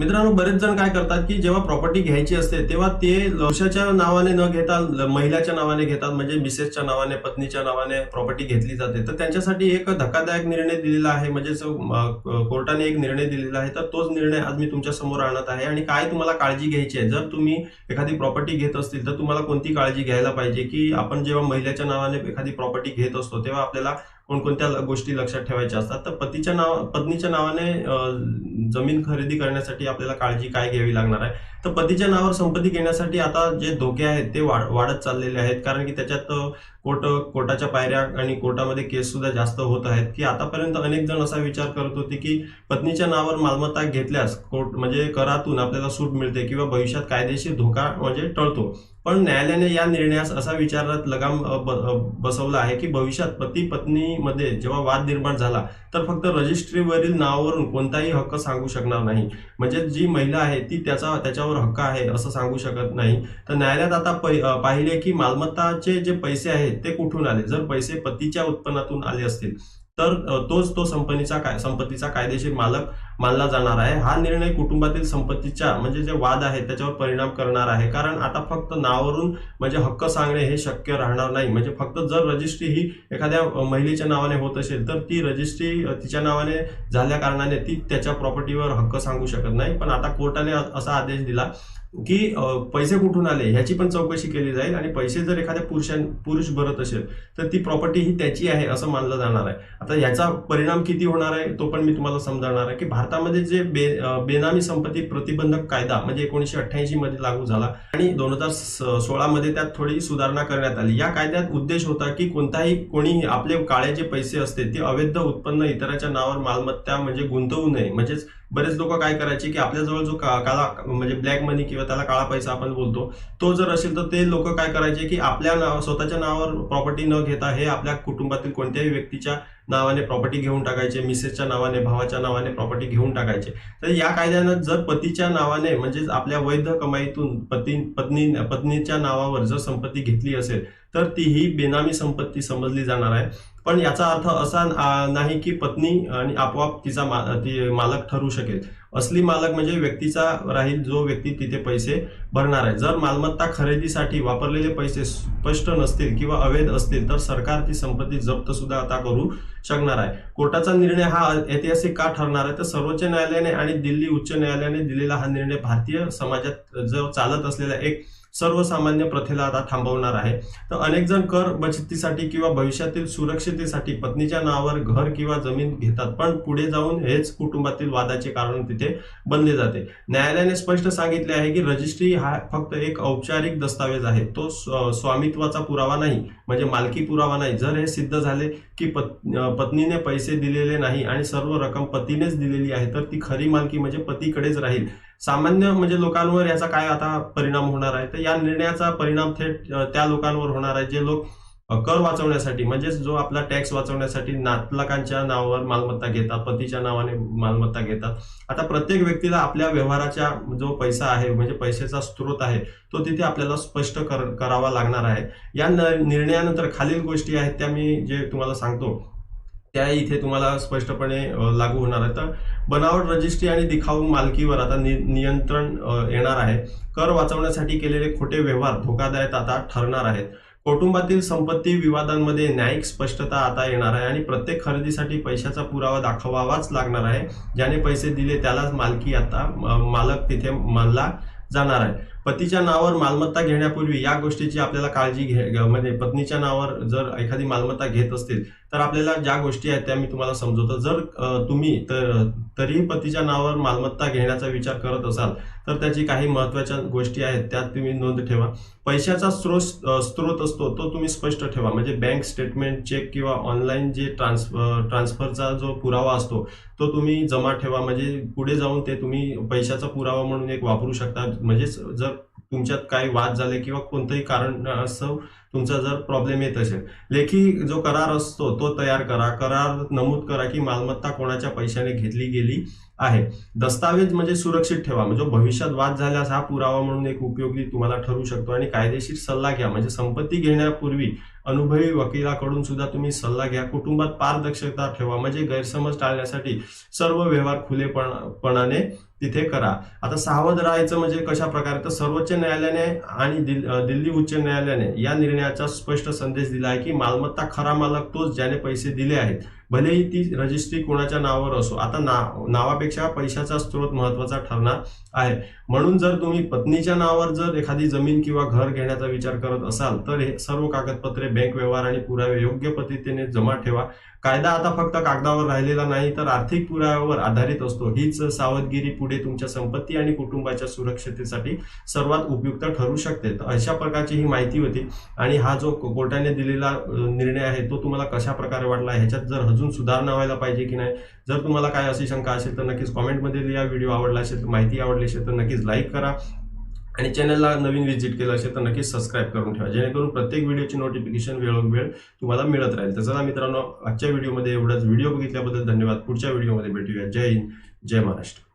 मित्रांनो बरेच जण काय करतात की जेव्हा प्रॉपर्टी घ्यायची असते तेव्हा ते पुरुषाच्या नावाने न घेता महिलाच्या नावाने घेतात म्हणजे मिसेसच्या नावाने पत्नीच्या नावाने प्रॉपर्टी घेतली जाते. तर त्यांच्यासाठी एक धक्कादायक निर्णय दिलेला आहे म्हणजे कोर्टाने एक निर्णय दिलेला आहे तर तोच निर्णय आज मी तुमच्यासमोर आणत आहे. आणि काय तुम्हाला काळजी घ्यायची आहे? जर तुम्ही एखादी प्रॉपर्टी घेत असतील तर तुम्हाला कोणती काळजी घ्यायला पाहिजे? की आपण जेव्हा महिलेच्या नावाने एखादी प्रॉपर्टी घेत असतो तेव्हा आपल्याला कोणकोणत्या गोष्टी लक्षात ठेवायच्या असतात? तर पतीच्या नाव पत्नीच्या नावाने जमीन खरेदी करण्यासाठी आपल्याला काळजी काय घ्यावी लागणार आहे. तर पतीच्या नावावर संपत्ती घेण्यासाठी आता जे धोके आहेत ते वाढत चाललेले आहेत. कारण की त्याच्यात कोर्ट कोर्टाच्या पायऱ्या आणि कोर्टामध्ये केस सुद्धा जास्त होत आहेत. की आतापर्यंत अनेक जण असा विचार करत होते की पत्नीच्या नावावर मालमत्ता घेतल्यास कोर्ट म्हणजे करातून आपल्याला सूट मिळते किंवा भविष्यात कायदेशीर धोका म्हणजे टळतो. पण न्यायालयाने या निर्णयास असा विचारात लगाम ब- बसवला आहे की भविष्यात पती पत्नीमध्ये जेव्हा वाद निर्माण झाला तर फक्त रजिस्ट्रीवरील नावावरून कोणताही हक्क सांगू शकणार नाही. म्हणजे जी महिला आहे ती त्याचा त्याच्यावर हक्क आहे असं सांगू शकत नाही. तर न्यायालयात आता पै- पाहिले की मालमत्ताचे जे पैसे आहेत ते कुठून आले? जर पैसे पतीच्या उत्पन्नातून आले असतील तर तोच तो संपत्तीचा काय संपत्तीचा कायदेशीर मालक मानला जाणार आहे. हा निर्णय कुटुंबातील संपत्तीच्या म्हणजे जे वाद आहे त्याच्यावर परिणाम करणार आहे. कारण आता फक्त नावावरून म्हणजे हक्क सांगणे हे शक्य राहणार नाही. म्हणजे फक्त जर रजिस्ट्री ही एखाद्या महिलेच्या नावाने होत असेल तर ती रजिस्ट्री तिच्या नावाने झाल्या कारणाने ती त्याच्या प्रॉपर्टीवर हक्क सांगू शकत नाही. पण आता कोर्टाने असा आदेश दिला की पैसे कुठून आले ह्याची पण चौकशी केली जाईल आणि पैसे जर एखाद्या पुरुषां पुरुष भरत असेल तर ती प्रॉपर्टी ही त्याची आहे असं मानलं जाणार आहे. आता याचा परिणाम किती होणार आहे तो पण मी तुम्हाला समजावणार आहे की भारतामध्ये जे बे बेनामी संपत्ती प्रतिबंधक कायदा म्हणजे एकोणीशे अठ्ठ्याऐंशी मध्ये लागू झाला आणि दोन हजार सोळामध्ये त्यात थोडी सुधारणा करण्यात आली. या कायद्यात उद्देश होता की कोणताही कोणी आपले काळे जे पैसे असते ते अवैध उत्पन्न इतराच्या नावावर मालमत्ता म्हणजे गुंतवू नये. म्हणजेच बरेच लोक काय करायचे की आपल्याजवळ जो का- काळा म्हणजे ब्लॅक मनी किंवा त्याला काळा पैसा आपण बोलतो तो जर असेल तर ते लोक काय करायचे की आपल्या नाव स्वतःच्या नावावर प्रॉपर्टी न घेता हे आपल्या कुटुंबातील कोणत्याही व्यक्तीच्या नावाने प्रॉपर्टी घेऊन टाकायचे मिसेसच्या नावाने भावाच्या नावाने प्रॉपर्टी घेऊन टाकायचे. तर या कायद्यानं जर पतीच्या नावाने म्हणजेच आपल्या वैध कमाईतून पती पत्नी पत्नीच्या नावावर जर संपत्ती घेतली असेल तर ती ही बेनामी संपत्ती समजली जाणार आहे. पण याचा अर्थ असा नाही की पत्नी आणि आपोआप तिचा मा, ती मालक ठरू शकेल. असली मालक म्हणजे व्यक्तीचा राहील जो व्यक्ती तिथे पैसे भरणार आहे. जर मालमत्ता खरेदीसाठी वापरलेले पैसे स्पष्ट नसतील किंवा अवैध असतील तर सरकार ती संपत्ती जप्त सुद्धा आता करू शकणार आहे. कोर्टाचा निर्णय हा ऐतिहासिक का ठरणार आहे? तर सर्वोच्च न्यायालयाने आणि दिल्ली उच्च न्यायालयाने दिलेला हा निर्णय भारतीय समाजात जो चालत असलेला एक सर्वसामान्य प्रथेला आता थांबवणार आहे. तर अनेक जण कर बचतीसाठी किंवा भविष्यातील सुरक्षितेसाठी पत्नीच्या नावावर घर किंवा जमीन घेतात. पण पुढे जाऊन हेच कुटुंबातील वादाचे कारण तिथे बनले जाते. न्यायालयाने स्पष्ट सांगितले आहे की रजिस्ट्री हा फक्त एक औपचारिक दस्तावेज आहे. तो स्वामित्वाचा पुरावा नाही. म्हणजे मालकी पुरावा नाही. जर हे सिद्ध झाले की पत्नीने पैसे दिलेले नाही आणि सर्व रक्कम पतीनेच दिलेली आहे तर ती खरी मालकी म्हणजे पतीकडेच राहील. सामान्य म्हणजे लोकांवर याचा काय आता परिणाम होणार आहे? तर या निर्णयाचा परिणाम थेट त्या लोकांवर होणार आहे जे लोक कर वाचवण्यासाठी म्हणजेच जो आपला टॅक्स वाचवण्यासाठी नातलकांच्या नावावर मालमत्ता घेतात पतीच्या नावाने मालमत्ता घेतात. आता प्रत्येक व्यक्तीला आपल्या व्यवहाराच्या जो पैसा आहे म्हणजे पैशाचा स्रोत आहे तो तिथे आपल्याला स्पष्ट कर, करावा लागणार आहे. या निर्णयानंतर खालील गोष्टी आहेत त्या मी जे तुम्हाला सांगतो. त्या इथे तुम्हाला स्पष्टपणे लागू होणार आहे. तर बनावट रजिस्ट्री आणि दिखाऊ मालकीवर आता नि- नियंत्रण येणार आहे. कर वाचवण्यासाठी केलेले खोटे व्यवहार धोकादायक आता ठरणार आहेत. कुटुंबातील संपत्ती विवादांमध्ये न्यायिक स्पष्टता आता येणार आहे आणि प्रत्येक खरेदीसाठी पैशाचा पुरावा दाखवावाच लागणार आहे. ज्याने पैसे दिले त्यालाच मालकी आता मालक तिथे मानला जाणार आहे. पतीच्या नावावर मालमत्ता घेण्यापूर्वी या गोष्टीची आपल्याला काळजी घे म्हणजे पत्नीच्या नावावर जर एखादी मालमत्ता घेत असतील तर आपल्याला ज्या गोष्टी आहेत त्या मी तुम्हाला समजवतो. जर तुम्ही तर तरीही पतीच्या नावावर मालमत्ता घेण्याचा विचार करत असाल तर त्याची काही महत्त्वाच्या गोष्टी आहेत त्यात तुम्ही नोंद ठेवा. पैशाचा स्रोत स्रोत असतो तो तुम्ही स्पष्ट ठेवा. म्हणजे बँक स्टेटमेंट चेक किंवा ऑनलाईन जे ट्रान्स ट्रान्सफरचा जो पुरावा असतो तो तुम्ही जमा ठेवा. म्हणजे पुढे जाऊन ते तुम्ही पैशाचा पुरावा म्हणून एक वापरू शकता. म्हणजेच जर तुमच्यात काही वाद झाले किंवा कोणतंही कारण असं तुमचा जर प्रॉब्लेम येत असेल लेखी जो करार असतो तो तयार करा. करार नमूद करा की मालमत्ता कोणाच्या पैशाने घेतली गेली आहे. दस्तावेज म्हणजे सुरक्षित ठेवा. म्हणजे भविष्यात वाद झाल्यास हा पुरावा म्हणून एक उपयोगी तुम्हाला ठरू शकतो. आणि कायदेशीर सल्ला घ्या. म्हणजे संपत्ती घेण्यापूर्वी अनुभवी वकिलाकडून सुद्धा तुम्ही सल्ला घ्या. कुटुंबात पारदर्शकता ठेवा म्हणजे गैरसमज टाळण्यासाठी सर्व व्यवहार खुलेपणाने तिथे करा. आता सावध राहायचं म्हणजे कशा प्रकारे? तर सर्वोच्च न्यायालयाने आणि दिल- दिल्ली उच्च न्यायालयाने या निर्णयाचा स्पष्ट संदेश दिला आहे की मालमत्ता खरा मालक तोच ज्याने पैसे दिले आहेत. भलेही ती रजिस्ट्री कोणाच्या नावावर असो आता नाव नावापेक्षा पैशाचा स्रोत महत्त्वाचा ठरणार आहे. म्हणून जर तुम्ही पत्नीच्या नावावर जर एखादी जमीन किंवा घर घेण्याचा विचार करत असाल तर हे सर्व कागदपत्रे बँक व्यवहार आणि पुरावे योग्य पद्धतीने जमा ठेवा. कायदा आता फक्त कागदावर राहिलेला नाही तर आर्थिक पुराव्यावर आधारित असतो. हीच सावधगिरी पुढे तुमच्या संपत्ती आणि कुटुंबाच्या सुरक्षतेसाठी सर्वात उपयुक्त ठरू शकते. तर अशा प्रकारची ही माहिती होती. आणि हा जो कोर्टाने दिलेला निर्णय आहे तो तुम्हाला कशा प्रकारे वाटला? ह्याच्यात जर अजून सुधारणा व्हायला पाहिजे की नाही? जर तुम्हाला काय अशी शंका असेल तर नक्कीच कॉमेंटमध्ये या व्हिडिओ आवडला असेल तर माहिती आवडली असेल तर नक्कीच लाईक करा. आणि चॅनलला नवीन व्हिजिट केलं असेल तर नक्कीच सबस्क्राईब करून ठेवा. जेणेकरून प्रत्येक व्हिडिओची नोटिफिकेशन वेळोवेळ तुम्हाला मिळत राहील. तर चला मित्रांनो आजच्या व्हिडिओमध्ये एवढाच. व्हिडिओ बघितल्याबद्दल धन्यवाद. पुढच्या व्हिडिओमध्ये भेटूया. जय हिंद. जय महाराष्ट्र.